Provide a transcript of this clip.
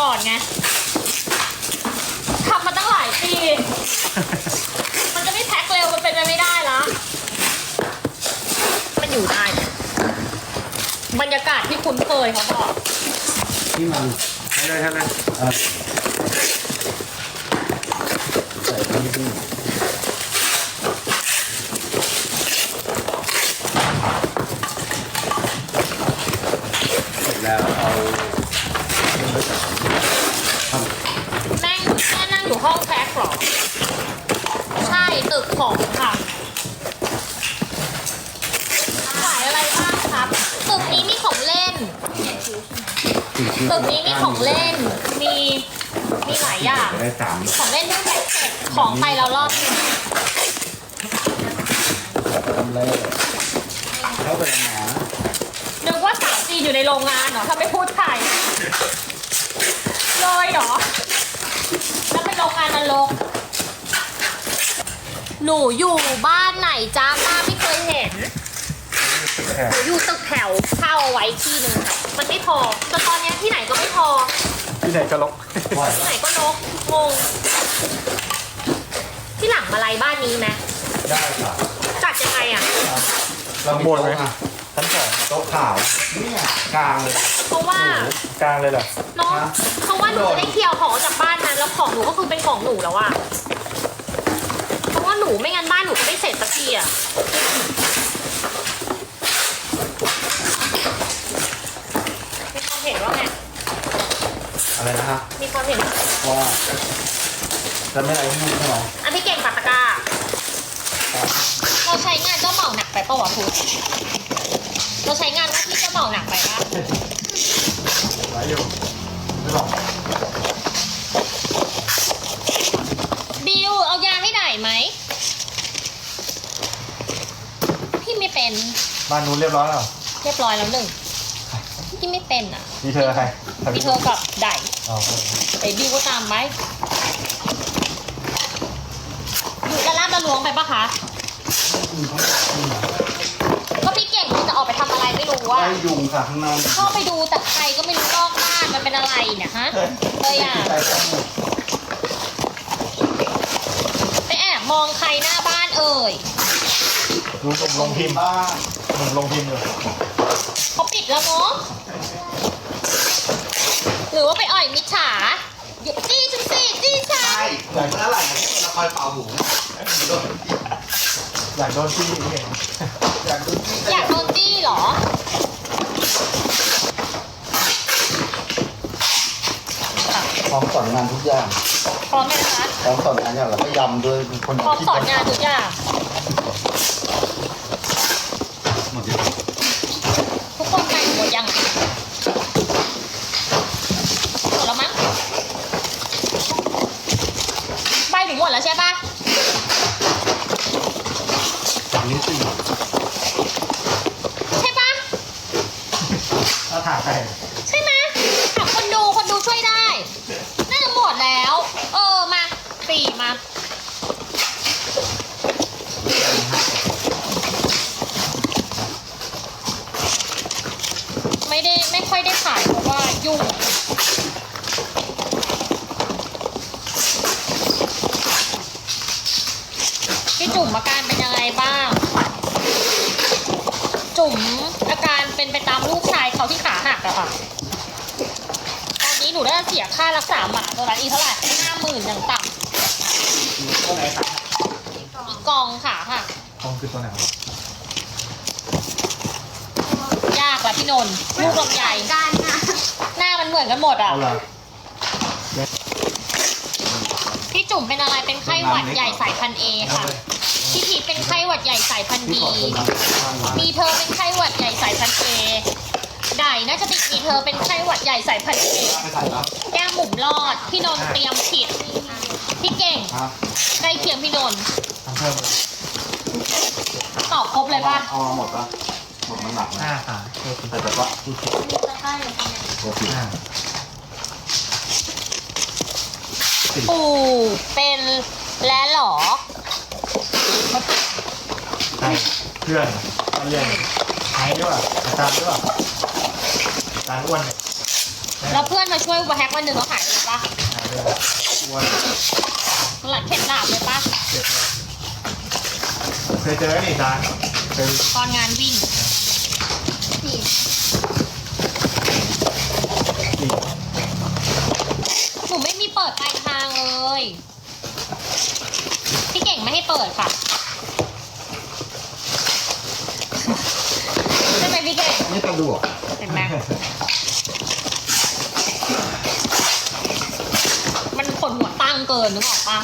ก่อนไงทำมาตั้งหลายปี มันจะไม่แพ็คเร็วมันเป็นไปไม่ได้ละมันอยู่ได้เนี่ยบรรยากาศที่คุ้นเคยเขาบอกที่มันใช่เลยใช่เลยเออใส่ไปนิดนึงเสร็จแล้วเอาเครื่องไปใส่ทำ แม่งแม่นั่งอยู่ห้องแพ็คเหรอ ใช่ตึกของค่ะขายอะไรบ้างครับ ตึกนี้มีของเล่น ตึกนี้มีของเล่น มีมีหลายอย่าง ได้สามของเล่นที่แพ็คเสร็จของไปเรารอบนึงทำเลยเข้าไปหนานึกว่าสาวจีนอยู่ในโรงงานเหรอถ้าไม่พูดไทยเลยเหรอ แล้วเป็นโรงงานนรกหนูอยู่บ้านไหนจ้าป้าไม่เคยเห็นแค่ หนูอยู่ตึกแถวเช่าเอาไว้ที่หนึ่งอะมันไม่พอแต่ตอนเนี้ยที่ไหนก็ไม่พอ ที่ไหนก็ลกปล่อยที่ไหนก็นกงง ที่หลังมาไลยบ้านนี้ไหมได้ค่ะจัดยังไงอะ เรามีโต๊ะอะชั้นสองโต๊ะขาวเนี่ยกลางเลยเพราะว่า กลางเลยเหรอเนาะฮะเพราะว่าหนูได้เคลียร์ของจากบ้านนั้นแล้วของหนูก็คือเป็นของหนูแล้วอะเพราะว่าหนูไม่งั้นบ้านหนูก็ไม่เสร็จสักทีอะมีความ เห็นว่าไง อะไรนะฮะมีความเห็นว่าจะไม่อะไรที่นู่นใช่ไหมอันพี่เก่งปากตะกร้าเราใช้งานเจ้าเหมาหนักไปปะวะพุทธเราใช้งานว่าที่เจ้าเหมาหนักไปปะไหวอยู่ไม่บอกบิวเอายาไม่ได้ไหม พี่ไม่เป็น บ้านนู้นเรียบร้อยแล้ว เรียบร้อยแล้วหนึ่ง พี่ไม่เป็นอะมีเธอใครมีเธอกับไดอ๋อไอ้บิวก็ตามไหมอยู่กระลาดระลวงไปปะคะ ก็พี่เก่งมันจะออกไปทำอะไรไม่รู้ว่าได้ยุงค่ะข้างหน้าเข้าไปดูแต่ใครก็ไม่รู้นอกบ้านมันเป็นอะไรเนี่ยฮะเลยอะใส่ข้างหมดไปแอบมองใครหน้าบ้านเอ่ยดูผมลงพิมพ์บ้านผมลงพิมพ์อยู่เขาปิดแล้วเนาะหรือว่าไปอ่อยมิจฉาหยุดจี้ฉันสิจี้ฉันใช่ผมเมื่อไหร่เราคอยเป่าหูอยากโดนที่นี่เอยากโดูที่อยากโดนจี้เหรอพร้อมสอนงานทุกอย่างพร้อมไหมนะคะพร้อมสอนงานอย่างแล้วก็ยำด้วยคนพร้อมสอนงานทุกอย่าง หมดเลย ทุกคนไป หมดยังอะหมดแล้วมั้งใบถึงหมดแล้วใช่ปะจากนี้สี่ใช่ปะถ้าถ่ายใครใช่ไหมถามคนดูคนดูช่วยได้ น่าจะหมดแล้ว เออมาสี่มา ไม่ได้ไม่ ค่อยได้ขายเพราะว่ายุ่งพี่จุ๋มอาการเป็นยังไงบ้าง จุ๋มอาการเป็นไปตามลูกชายเขาที่ขาหักอะค่ะ ตอนนี้หนูได้เสียค่ารักษาหมาตัวละอีกเท่าไหร่ห้าหมื่นอย่างต่ตัวไหนครับำอีกกองขาหักกองคือตัวไหนวะยากละพี่นนท์ลูกลำใหญ่กันนะหน้ามันเหมือนกันหมดอะเอาละพี่จุ๋มเป็นอะไรเป็นไข้หวัดใหญ่สายพันธุ์เอค่ะ พี่พีชเป็นไข้หวัดใหญ่สายพันธุ์พี่บีขอตัวนั้นมีเธอเป็นไข้หวัดใหญ่สายพันธุ์เอไดน่าจะติดมีเธอเป็นไข้หวัดใหญ่สายพันธุ์เอไปใส่แล้วแก้มหมุมรอด พี่นนท์เตรียมผิด พี่เก่งฮะใกล้เคียงพี่นนท์ทำเพิ่มเลยตอบครบเลยป่ะ เอามาหมดปะ หมดมันหนักนะห้าขาเพิ่มแต่แต่ก็ที่สุดจะใกล้เลยเนี่ยโอเคห้าปู่เป็นและเหรอใช่เพื่อนมาเรียนใช้ด้วยอาจารย์ด้วยอาจารย์อ้วนเนี่ยแล้วเพื่อนมาช่วยแฮกวันหนึ่งเขาหายเลยปะหาเลยอ้วนสลัดเข็ดหลาบเลยปะเจ็บเลยเคยเจอนี่จานเคยตอนงานวิ่ง กี่หนูไม่มีเปิดปลายทางเลย พี่เก่งไม่ให้เปิดค่ะใช่ไหมพี่เก่งไม่สะดวกเห็นไหมมันขนหัวตั้งเกินนึกออกปะ